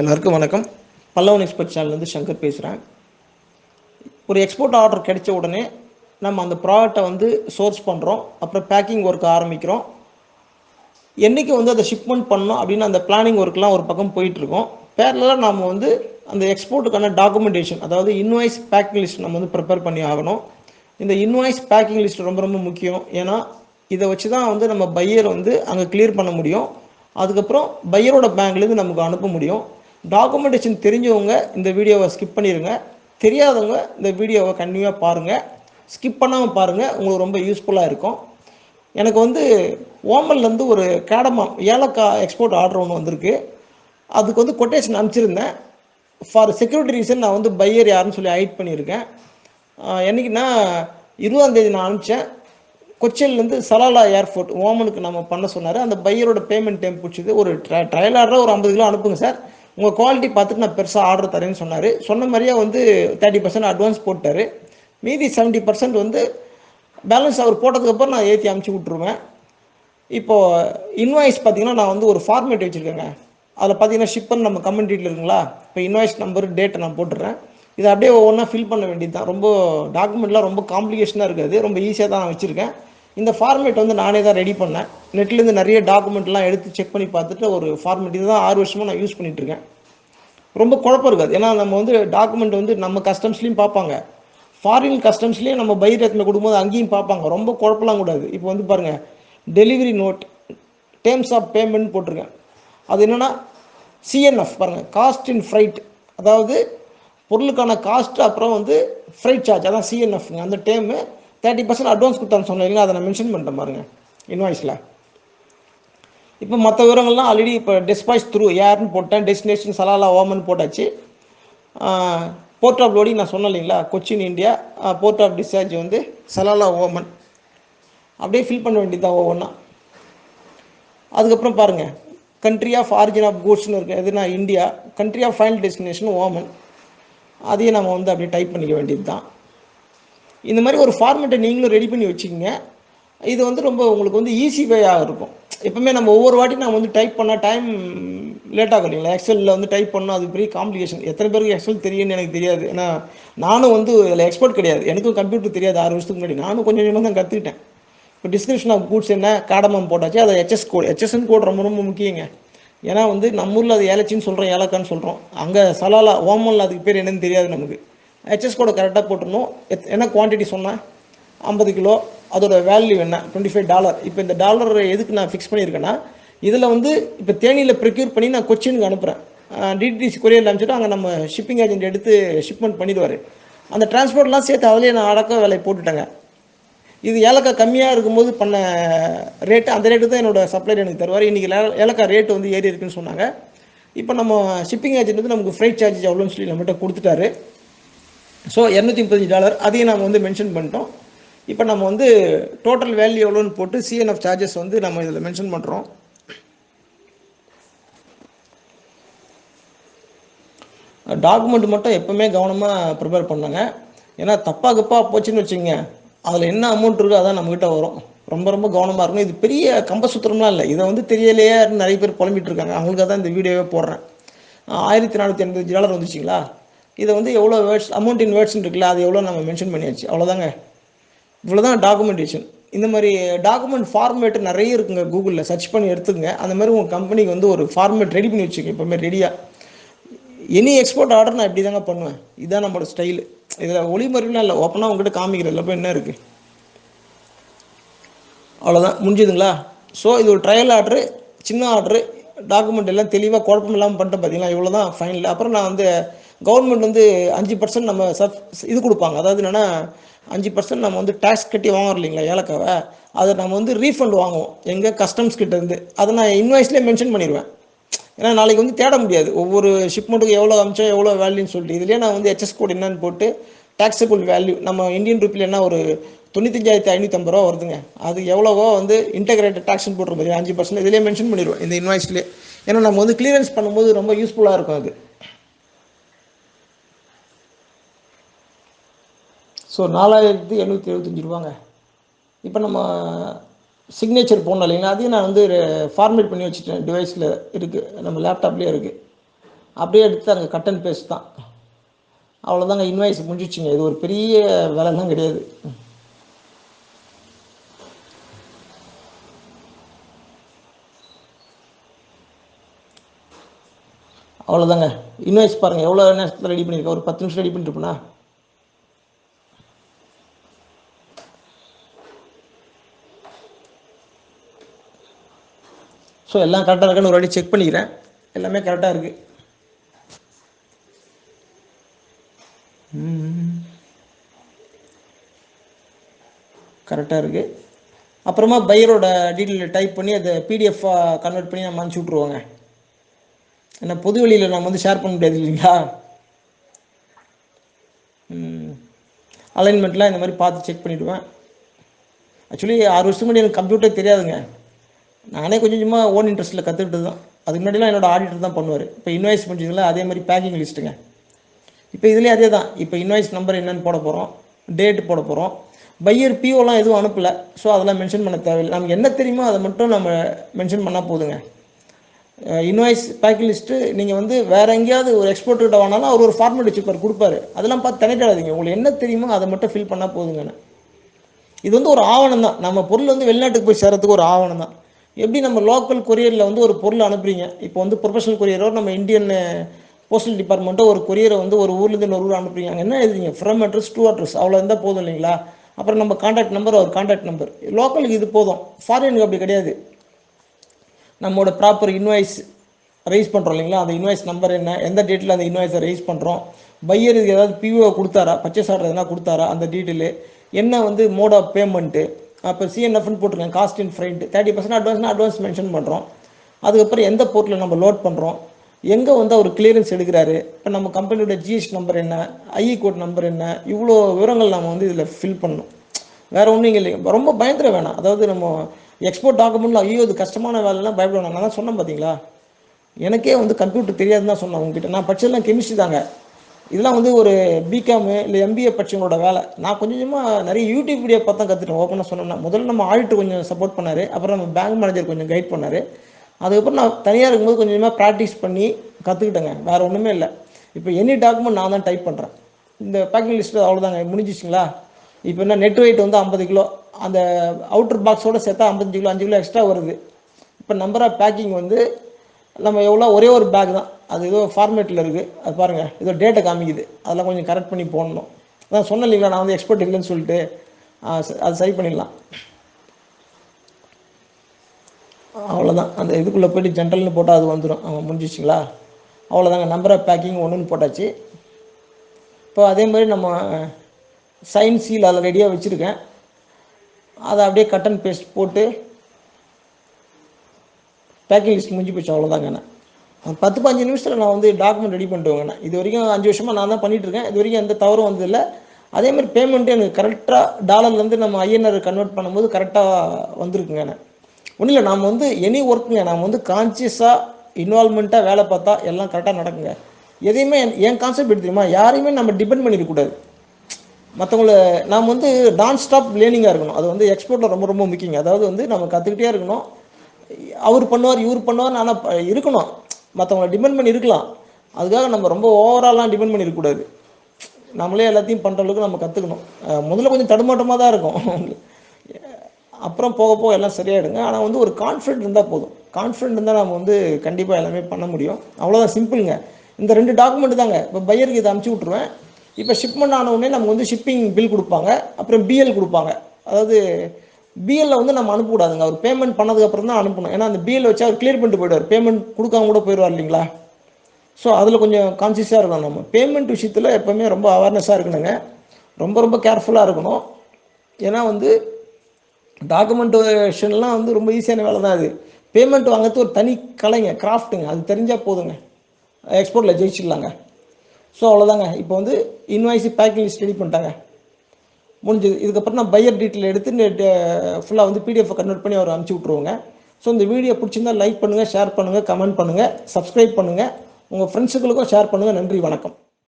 எல்லாருக்கும் வணக்கம். பல்லவன் எக்ஸ்பர்ட் சேனல்லேருந்து சங்கர் பேசுகிறேன் ஒரு எக்ஸ்போர்ட் ஆர்டர் கிடைச்ச உடனே நம்ம அந்த ப்ராடக்டை வந்து சோர்ஸ் பண்ணுறோம் அப்புறம் பேக்கிங் ஒர்க் ஆரம்பிக்கிறோம். என்றைக்கு வந்து அதை ஷிப்மெண்ட் பண்ணணும் அப்படின்னு அந்த பிளானிங் ஒர்க்லாம் ஒரு பக்கம் போயிட்டுருக்கோம். பேரலாக நம்ம வந்து அந்த எக்ஸ்போர்ட்டுக்கான டாக்குமெண்டேஷன் அதாவது இன்வாய்ஸ் பேக்கிங் லிஸ்ட் நம்ம வந்து ப்ரிப்பேர் பண்ணி ஆகணும். இந்த இன்வாய்ஸ் பேக்கிங் லிஸ்ட் ரொம்ப ரொம்ப முக்கியம். ஏன்னா இதை வச்சு தான் வந்து நம்ம பையர் வந்து அங்கே கிளியர் பண்ண முடியும். அதுக்கப்புறம் பையரோட பேங்க்லேருந்து நமக்கு அனுப்ப முடியும். டாக்குமெண்டேஷன் தெரிஞ்சவங்க இந்த வீடியோவை ஸ்கிப் பண்ணிடுங்க தெரியாதவங்க இந்த வீடியோவை கண்டினியூவாக பாருங்கள் ஸ்கிப் பண்ணாமல் பாருங்கள் உங்களுக்கு ரொம்ப யூஸ்ஃபுல்லாக இருக்கும். எனக்கு வந்து ஓமன்லேருந்து ஒரு கேடமாம் ஏலக்காய் எக்ஸ்போர்ட் ஆர்டர் ஒன்று வந்திருக்கு. அதுக்கு வந்து கொட்டேஷன் அனுப்பிச்சிருந்தேன். ஃபார் செக்யூரிட்டி ரீசன் நான் வந்து பையர் யாருன்னு சொல்லி ஹைட் பண்ணியிருக்கேன். என்றைக்குன்னா இருபதாந்தேதி நான் அனுப்பிச்சேன். கொச்சின்லேருந்து சலாலா ஏர்போர்ட் ஓமனுக்கு நம்ம பண்ண சொன்னார். அந்த பையரோட பேமெண்ட் டைம் பிடிச்சது. ஒரு ட்ர ட்ரையல் ஆர்டராக ஒரு ஐம்பது கிலோ அனுப்புங்க சார். உங்கள் குவாலிட்டி பார்த்துட்டு நான் பெருசாக ஆர்டர் தரேன்னு சொன்னார். சொன்ன மாதிரியே வந்து தேர்ட்டி பர்சன்ட் அட்வான்ஸ் போட்டார். மீதி செவன்ட்டி பர்சன்ட் வந்து பேலன்ஸ் அவர் போட்டதுக்கப்புறம் நான் ஏற்றி அமுச்சு விட்ருவேன் இப்போது இன்வாய்ஸ் பார்த்தீங்கன்னா நான் வந்து ஒரு ஃபார்மேட் வச்சுருக்கேங்க. அதில் பார்த்தீங்கன்னா ஷிப்பர் நம்ம கம்யூனிட்டியில் இருக்குங்களா? இப்போ இன்வாய்ஸ் நம்பர் டேட்டை நான் போட்டுடுறேன். இதை அப்படியே ஒவ்வொன்றா ஃபில் பண்ண வேண்டியது தான் ரொம்ப டாக்குமெண்ட்லாம் ரொம்ப காம்ப்ளிகேஷனாக இருக்காது. ரொம்ப ஈஸியாக தான் நான் வச்சுருக்கேன். இந்த ஃபார்மேட் வந்து நானே தான் ரெடி பண்ணேன். நெட்லேருந்து நிறைய டாக்குமெண்ட்லாம் எடுத்து செக் பண்ணி பார்த்துட்டு ஒரு ஃபார்மேட் இதுதான் ஆறு வருஷமாக நான் யூஸ் பண்ணிகிட்ருக்கேன் ரொம்ப குழப்பம் இருக்காது. ஏன்னா நம்ம வந்து டாக்குமெண்ட் வந்து நம்ம கஸ்டம்ஸ்லேயும் பார்ப்பாங்க. ஃபாரின் கஸ்டம்ஸ்லேயும் நம்ம பை ரேட்டில் கொடுக்கும்போது அங்கேயும் பார்ப்பாங்க. ரொம்ப குழப்பலாம் கூடாது. இப்போ வந்து பாருங்கள் delivery note terms of payment போட்டிருக்கேன். அது என்னென்னா சிஎன்எஃப் பாருங்கள் காஸ்ட் இன் ஃப்ரைட் அதாவது பொருளுக்கான காஸ்ட் அப்புறம் வந்து ஃப்ரைட் சார்ஜ் அதான் சிஎன்எஃப்ங்க அந்த டேமு தேர்ட்டி பர்சன்ட் அட்வான்ஸ் கொடுத்தான்னு சொன்னீங்களா அதை நான் மென்ஷன் பண்ணிட்டேன் பாருங்க. இன்வாய்ஸில் இப்போ மற்ற விவரங்கள்லாம் ஆல்ரெடி இப்போ டெஸ்பாய்ஸ் த்ரூ ஏர்னு போட்டேன் டெஸ்டினேஷன் சலாலா ஓமன் போட்டாச்சு. போர்ட் ஆஃப் லோடிங் நான் சொன்னேன் இல்லைங்களா? Cochin India port of discharge வந்து சலாலா ஓமன் அப்படியே ஃபில் பண்ண வேண்டியதுதான் ஒவ்வொன்றா அதுக்கப்புறம் பாருங்கள் கண்ட்ரி ஆஃப் ஆரிஜின் ஆஃப் கூட்ஸ்னு இருக்குது எதுனா India. Country of final destination Oman அதையும் நம்ம வந்து அப்படியே டைப் பண்ணிக்க வேண்டியது தான் இந்த மாதிரி ஒரு ஃபார்மேட்டை நீங்களும் ரெடி பண்ணி வச்சுக்கோங்க. இது வந்து ரொம்ப உங்களுக்கு வந்து ஈஸி வேயாக இருக்கும். எப்பவுமே நம்ம ஒவ்வொரு வாட்டி நம்ம வந்து டைப் பண்ணால் டைம் லேட் ஆகும் இல்லைங்களா? எக்ஸலில் வந்து டைப் பண்ணால் அது பெரிய காம்ப்ளிகேஷன் எத்தனை பேருக்கு எக்ஸல் தெரியும்னு எனக்கு தெரியாது. ஏன்னா நானும் வந்து இதில் எக்ஸ்பர்ட் கிடையாது. எனக்கும் கம்ப்யூட்டர் தெரியாது ஆறு வருஷத்துக்கு முன்னாடி. நானும் கொஞ்சம் கொஞ்சமாக தான் கற்றுக்கிட்டேன் இப்போ டிஸ்கிரிப்ஷன் ஆஃப் கூட்ஸ் என்ன? காடமம் போட்டாச்சு. அதை ஹெச்எஸ் கோட் ஹெச்எஸ்என் கோட் ரொம்ப ரொம்ப முக்கியங்க. ஏன்னா வந்து நம்ம ஊரில் அது ஏலச்சின்னு சொல்கிறோம் ஏலக்கான்னு சொல்கிறோம் அங்கே சலாலா ஓமலில் அதுக்கு பேர் என்னன்னு தெரியாது நமக்கு. ஹெச்எஸ் கோடை கரெக்டாக போட்டுருணும் எத் என்ன குவான்டிட்டி சொன்னேன் ஐம்பது கிலோ. அதோட வேல்யூ என்ன? டுவெண்ட்டி ஃபைவ் டாலர் இப்போ இந்த டாலர் எதுக்கு நான் ஃபிக்ஸ் பண்ணியிருக்கேன்னா இதில் வந்து இப்போ தேனியில் ப்ரிக்யூர் பண்ணி நான் கொச்சினுக்கு அனுப்புகிறேன் டிடிசி கொரியரில் அனுப்பிச்சிட்டு அங்கே நம்ம ஷிப்பிங் ஏஜென்ட் எடுத்து ஷிப்மெண்ட் பண்ணிடுவார். அந்த டிரான்ஸ்போர்ட்லாம் சேர்த்து அதிலே நான் அடக்க வேலையை போட்டுட்டேங்க. இது ஏலக்காய் கம்மியாக இருக்கும்போது பண்ண ரேட்டு அந்த ரேட்டு தான் என்னோட சப்ளைட் எனக்கு தருவார். இன்றைக்கி ஏலக்காய் ரேட்டு வந்து ஏறி இருக்குன்னு சொன்னாங்க. இப்போ நம்ம ஷிப்பிங் ஏஜென்ட் வந்து நமக்கு ஃப்ரைட் சார்ஜஸ் எவ்வளோன்னு சொல்லி நம்மகிட்ட கொடுத்துட்டாரு. ஸோ இரநூத்தி முப்பத்தஞ்சு டாலர் அதையும் நம்ம வந்து மென்ஷன் பண்ணிட்டோம். இப்போ நம்ம வந்து டோட்டல் வேல்யூ எவ்வளோன்னு போட்டு சிஎன்எஃப் சார்ஜஸ் வந்து நம்ம இதில் மென்ஷன் பண்ணுறோம் டாக்குமெண்ட் மட்டும் எப்போவுமே கவனமாக ப்ரிப்பேர் பண்ணுங்க. ஏன்னா தப்பாக கப்பா போச்சுன்னு வச்சுங்க அதில் என்ன அமௌண்ட் இருக்கோ அதான் நம்மக்கிட்ட வரும். ரொம்ப ரொம்ப கவனமாக இருக்கணும். இது பெரிய கம்பசூத்திரம்லாம் இல்லை. இதை வந்து தெரியலையே நிறைய பேர் புலம்பிட்டு இருக்காங்க. அவங்களுக்காக தான் இந்த வீடியோவே போடுறேன். ஆயிரத்தி நானூற்றி எண்பத்தஞ்சு டாலர் வந்துச்சிங்களா? இதை வந்து எவ்வளோ வேர்ட்ஸ் அமௌண்ட் இன் வேர்ட்ஸ்னு இருக்குல்ல அது எவ்வளோ நம்ம மென்ஷன் பண்ணியாச்சு. அவ்வளோதாங்க இவ்வளோதான் டாக்குமெண்டேஷன் இந்த மாதிரி டாக்குமெண்ட் ஃபார்மேட் நிறைய இருக்குங்க கூகுளில் சர்ச் பண்ணி எடுத்துங்க அந்த மாதிரி உங்கள் கம்பெனிக்கு வந்து ஒரு ஃபார்மேட் ரெடி பண்ணி வச்சுக்கோங்க. எப்போவுமே ரெடியாக எனி எக்ஸ்போர்ட் ஆர்டர் நான் இப்படி தாங்க பண்ணுவேன். இதுதான் நம்மளோட ஸ்டைலு இதில் ஒளிமறிவுலாம் இல்லை. ஓப்பனாக உங்ககிட்ட காமிக்கிறதில்ல போய் என்ன இருக்குது அவ்வளோதான் முடிஞ்சுதுங்களா? ஸோ இது ஒரு ட்ரையல் ஆர்டரு சின்ன ஆர்டரு டாக்குமெண்ட் எல்லாம் தெளிவாக குழப்பம் இல்லாமல் பண்ணிட்டேன் பார்த்தீங்களா இவ்வளோ தான் ஃபைனல் அப்புறம் நான் வந்து கவர்மெண்ட் வந்து அஞ்சு பர்சன்ட் நம்ம சப் இது கொடுப்பாங்க. அதாவது என்னென்னா அஞ்சு பர்சன்ட் நம்ம வந்து டேக்ஸ் கட்டி வாங்குறோம் இல்லைங்களா ஏலக்காவை? அதை நம்ம வந்து ரீஃபண்ட் வாங்குவோம். எங்கள் கஸ்டம்ஸ் கிட்டேருந்து. அதை நான் இன்வாய்ஸ்லேயே மென்ஷன் பண்ணிடுவேன் ஏன்னா நாளைக்கு வந்து தேட முடியாது. ஒவ்வொரு ஷிப்மெண்ட்டுக்கு எவ்வளோ அமிச்சோம் எவ்வளோ வேல்யூன்னு சொல்லிட்டு இதுலேயே நான் வந்து ஹெச்எஸ் கோட் என்னன்னு போட்டு டேக்ஸபிள் வேல்யூ நம்ம இந்தியன் ரூபில் என்ன ஒரு தொண்ணூத்தஞ்சாயிரத்தி ஐநூற்றம்பது ரூபா வருதுங்க. அது எவ்வளவோ வந்து இன்டகிரேட்டட் டேக்ஸ்னு போட்டுற மாதிரி அஞ்சு பர்சன்ட் இதிலே மென்ஷன் பண்ணிடுவோம் இந்த இன்வாய்ஸ்லேயே ஏன்னா நம்ம வந்து கிளியரன்ஸ் பண்ணும்போது ரொம்ப யூஸ்ஃபுல்லாக இருக்கும் அது. ஸோ நாலாயிரத்தி எழுநூற்றி எழுபத்தஞ்சி ரூபாங்க. இப்போ நம்ம சிக்னேச்சர் போடணும் இல்லைங்களா அதையும் நான் வந்து ஃபார்மேட் பண்ணி வச்சுட்டேன். டிவைஸில் இருக்குது நம்ம லேப்டாப்லேயே இருக்குது அப்படியே எடுத்து அங்கே கட் அண்ட் பேஸ்ட் தான். அவ்வளோதாங்க இன்வாய்ஸ் முடிஞ்சிச்சுங்க இது ஒரு பெரிய வேலைலாம் கிடையாது. அவ்வளோதாங்க இன்வாய்ஸ் பாருங்கள் எவ்வளோ நேரத்தில் ரெடி பண்ணியிருக்கேன் ஒரு பத்து நிமிஷம் ரெடி பண்ணிருப்பேனா ஸோ எல்லாம் கரெக்டாக இருக்கான்னு ஒரு வாட்டி செக் பண்ணிக்கிறேன். எல்லாமே கரெக்டாக இருக்குது கரெக்டாக இருக்குது அப்புறமா பையரோட டீட்டெயில் டைப் பண்ணி அதை பிடிஎஃபாக கன்வெர்ட் பண்ணி நம்ம அனுப்பிச்சி விட்ருவோங்க ஏன்னா பொது வெளியில் நம்ம வந்து ஷேர் பண்ண முடியாது இல்லைங்களா? அலைன்மெண்ட்லாம் இந்த மாதிரி பார்த்து செக் பண்ணிவிடுவேன் ஆக்சுவலி ஆறு வருஷத்துக்கு முன்னாடி எனக்கு கம்ப்யூட்டர் தெரியாதுங்க. நானே கொஞ்சம் கொஞ்சமாக ஓன் இன்ட்ரெஸ்ட்டில் கற்றுக்கிட்டு தான் அதுக்கு முன்னாடிலாம் என்னோட ஆடிட்டர் தான் பண்ணுவார். இப்போ இன்வாய்ஸ் பண்ணிங்களா அதே மாதிரி பேக்கிங் லிஸ்ட்டுங்க இப்போ இதுலேயே அதே தான் இப்போ இன்வாய்ஸ் நம்பர் என்னென்னு போட போகிறோம் டேட் போட போகிறோம் பையர் பிஓலாம் எதுவும் அனுப்பலை. ஸோ அதெல்லாம் மென்ஷன் பண்ண தேவையில்லை. நமக்கு என்ன தெரியுமோ அதை மட்டும் நம்ம மென்ஷன் பண்ணால் போதுங்க. இன்வாய்ஸ் பேக்கிங் லிஸ்ட்டு நீங்கள் வந்து வேறு எங்கேயாவது ஒரு எக்ஸ்போர்ட்டர்கிட்ட வாங்கினாலும் அவர் ஒரு ஃபார்மேட் வச்சுப்பார் கொடுப்பாரு. அதெல்லாம் பார்த்து தனிட்டாதீங்க உங்களுக்கு என்ன தெரியுமோ அதை மட்டும் ஃபில் பண்ணால் போதுங்கண்ணே இது வந்து ஒரு ஆவணம் தான் நம்ம பொருள் வந்து வெளிநாட்டுக்கு போய் சேர்கிறதுக்கு ஒரு ஆவணம் தான் எப்படி நம்ம லோக்கல் கொரியரில் வந்து ஒரு பொருள் அனுப்புறீங்க? இப்போ வந்து ப்ரொஃபஷனல் கொரியரோ நம்ம இந்தியன் போஸ்டல் டிபார்ட்மெண்ட்டோ ஒரு கொரியரை வந்து ஒரு ஊர்லேருந்து இன்னொரு ஊர் அனுப்புறீங்க. அங்கே என்ன எழுதுறீங்க? ஃப்ரம் அட்ரஸ் டூ அட்ரஸ் அவ்வளோ இருந்தால் போதும் இல்லைங்களா? அப்புறம் நம்ம காண்டாக்ட் நம்பர் ஒரு காண்டாக்ட் நம்பர் லோக்கலுக்கு இது போதும். ஃபாரினுக்கு அப்படி கிடையாது. நம்மளோட ப்ராப்பர் இன்வாய்ஸ் ரைஸ் பண்ணுறோம் இல்லைங்களா? அந்த இன்வாய்ஸ் நம்பர் என்ன? எந்த டேட்டில் அந்த இன்வாய்ஸை ரைஸ் பண்ணுறோம் பையர் இது ஏதாவது பிஓ கொடுத்தாரா? பர்ச்சேஸ் ஆர்டர் எதனா கொடுத்தாரா? அந்த டீட்டெயிலு என்ன வந்து மோட் ஆஃப் பேமெண்ட்டு அப்போ சிஎன்எஃப்னு போட்டிருக்கேன் cost in freight thirty percent அட்வான்ஸ்னா advance mention பண்ணுறோம் அதுக்கப்புறம் எந்த போர்ட்டில் நம்ம லோட் பண்ணுறோம் எங்கே வந்து அவர் கிளியரன்ஸ் எடுக்கிறாரு? இப்போ நம்ம கம்பெனியோட ஜிஎஸ்டி நம்பர் என்ன? ஐஇ கோட் நம்பர் என்ன? இவ்வளோ விவரங்கள் நம்ம வந்து இதில் ஃபில் பண்ணணும். வேறு ஒன்றும் இல்லை ரொம்ப பயந்துட வேணாம். அதாவது நம்ம எக்ஸ்போர்ட் டாக்குமெண்ட்டில் ஐயோ இது கஷ்டமான வேலைலாம் பயப்பட வேணாம். நான் தான் சொன்னேன் பார்த்தீங்களா எனக்கே வந்து கம்ப்யூட்டர் தெரியாதுன்னு தான் சொன்னேன் உங்ககிட்ட. நான் படிச்சதெல்லாம் கெமிஸ்ட்ரி தாங்க. இதெல்லாம் வந்து ஒரு பிகாமு இல்லை எம்பிஏ படிச்சவங்களோட வேலை. நான் கொஞ்சம் கொஞ்சமாக நிறைய யூடியூப் வீடியோ பார்த்து தான் கற்றுட்டேன் ஓப்பனாக சொன்னேன்னா முதல்ல நம்ம ஆடிட்டர் கொஞ்சம் சப்போர்ட் பண்ணார். அப்புறம் நம்ம பேங்க் மேனேஜர் கொஞ்சம் கைட் பண்ணார். அதுக்கப்புறம் நான் தனியாக இருக்கும்போது கொஞ்சம் கொஞ்சமாக ப்ராக்டிஸ் பண்ணி கற்றுக்கிட்டேங்க வேறு ஒன்றுமே இல்லை. இப்போ எனி டாக்குமெண்ட் நான் தான் டைப் பண்ணுறேன் இந்த பேக்கிங் லிஸ்ட்டு அவ்வளோதாங்க முடிஞ்சிச்சிங்களா? இப்போ என்ன நெட் வெயிட் வந்து ஐம்பது கிலோ. அந்த அவுட்டர் பாக்ஸோட சேர்த்தா ஐம்பத்தஞ்சு கிலோ அஞ்சு கிலோ எக்ஸ்ட்ரா வருது. இப்போ நம்பர் ஆஃப் பேக்கிங் வந்து நம்ம எவ்வளோ ஒரே ஒரு பேக் தான். அது ஏதோ ஃபார்மேட்டில் இருக்குது அது பாருங்கள் ஏதோ டேட்டை காமிக்குது. அதெல்லாம் கொஞ்சம் கரெக்ட் பண்ணி போடணும். அதான் சொன்ன இல்லைங்களா நான் வந்து எக்ஸ்பர்ட் இல்லைன்னு சொல்லிட்டு. அது சரி பண்ணிடலாம். அவ்வளோதான் அந்த இதுக்குள்ளே போய்ட்டு ஜென்ரல்னு போட்டால் அது வந்துடும் அவன் முடிஞ்சிச்சிங்களா? அவ்வளோதாங்க நம்பர் ஆஃப் பேக்கிங் ஒன்றுன்னு போட்டாச்சு. இப்போ அதே மாதிரி நம்ம சைன் சீல் அதில் ரெடியாக வச்சுருக்கேன். அதை அப்படியே கட் அண்ட் பேஸ்ட் போட்டு பேக்கிங் லிஸ்ட் முடிஞ்சு போச்சு அவ்வளோதாங்க நான் பத்து பதினஞ்சு நிமிஷத்தில் நான் வந்து டாக்குமெண்ட் ரெடி பண்ணிட்டு இது வரைக்கும் அஞ்சு வருஷமாக நான் தான் பண்ணிகிட்டு இருக்கேன். இது வரைக்கும் எந்த தவறும் வந்ததில்லை. அதே மாதிரி பேமெண்ட்டு எனக்கு கரெக்டாக டாலர்லேருந்து நம்ம ஐஎன்ஆர் கன்வெர்ட் பண்ணும்போது கரெக்டாக வந்திருக்குங்க நான் ஒன்றும் இல்லை நாம் வந்து எனி ஒர்க்குங்க நாம் வந்து கான்சியஸாக இன்வால்மெண்ட்டாக வேலை பார்த்தா எல்லாம் கரெக்டாக நடக்குங்க. எதையுமே என் கான்செப்ட் எடுத்து தெரியுமா? யாரையுமே நம்ம டிபெண்ட் பண்ணிடக்கூடாது மற்றவங்கள நாம் வந்து நான் ஸ்டாப் லேர்னிங்காக இருக்கணும். அது வந்து எக்ஸ்போர்ட்டில் ரொம்ப ரொம்ப முக்கியங்க. அதாவது வந்து நம்ம கற்றுக்கிட்டே இருக்கணும். அவர் பண்ணுவார் இவர் பண்ணுவார் ஆனால் இருக்கணும். மற்றவங்களை டிபெண்ட் பண்ணி இருக்கலாம். அதுக்காக நம்ம ரொம்ப ஓவராலாம் டிபெண்ட் பண்ணி இருக்கக்கூடாது. நம்மளே எல்லாத்தையும் பண்ணுற அளவுக்கு நம்ம கற்றுக்கணும் முதல்ல கொஞ்சம் தடுமாட்டமாக தான் இருக்கும். அப்புறம் போக போக எல்லாம் சரியாயிடுங்க. ஆனால் வந்து ஒரு கான்ஃபிடென்ட் இருந்தால் போதும். கான்ஃபிடென்ட் இருந்தால் நம்ம வந்து கண்டிப்பாக எல்லாமே பண்ண முடியும். அவ்வளோதான் சிம்பிளுங்க இந்த ரெண்டு டாக்குமெண்ட் தாங்க. இப்போ பையருக்கு இதை அமுச்சு விட்ருவேன் இப்போ ஷிப்மெண்ட் ஆனவுடனே நமக்கு வந்து ஷிப்பிங் பில் கொடுப்பாங்க. அப்புறம் பிஎல் கொடுப்பாங்க. அதாவது பிஎல்ல வந்து நம்ம அனுப்பக்கூடாதுங்க அவர் பேமெண்ட் பண்ணதுக்கப்புறம் தான் அனுப்பணும். ஏன்னா அந்த பிஎல் வச்சு அவர் கிளியர் பண்ணிட்டு போயிடுவார். பேமெண்ட் கொடுக்காம கூட போயிடுவார் இல்லைங்களா? ஸோ அதில் கொஞ்சம் கான்சியஸாக இருக்கணும் நம்ம. பேமெண்ட் விஷயத்தில் எப்போவுமே ரொம்ப அவேர்னஸாக இருக்கணுங்க. ரொம்ப ரொம்ப கேர்ஃபுல்லாக இருக்கணும். ஏன்னா வந்து டாக்குமெண்டேஷன்லாம் வந்து ரொம்ப ஈஸியான வேலை தான் அது. பேமெண்ட் வாங்கிறது ஒரு தனி கலைங்க கிராஃப்ட்டுங்க அது தெரிஞ்சால் போதுங்க. எக்ஸ்போர்ட்டில் ஜெயிச்சிடலாங்க. ஸோ அவ்வளோதாங்க இப்போ வந்து இன்வாய்ஸு பேக்கிங் லிஸ்ட் ரெடி பண்ணிட்டாங்க. முடிஞ்சது. இதுக்கப்புறம் நான் பையர் டீட்டெயில் எடுத்து ஃபுல்லாக வந்து பிடிஎஃப் கன்வெர்ட் பண்ணி அவர் அனுப்பிச்சி விட்ருவோங்க ஸோ இந்த வீடியோ பிடிச்சிருந்தா லைக் பண்ணுங்கள் ஷேர் பண்ணுங்கள் கமெண்ட் பண்ணுங்கள் சப்ஸ்கிரைப் பண்ணுங்கள் உங்கள் ஃப்ரெண்ட்ஸுகளுக்கும் ஷேர் பண்ணுங்கள் நன்றி வணக்கம்.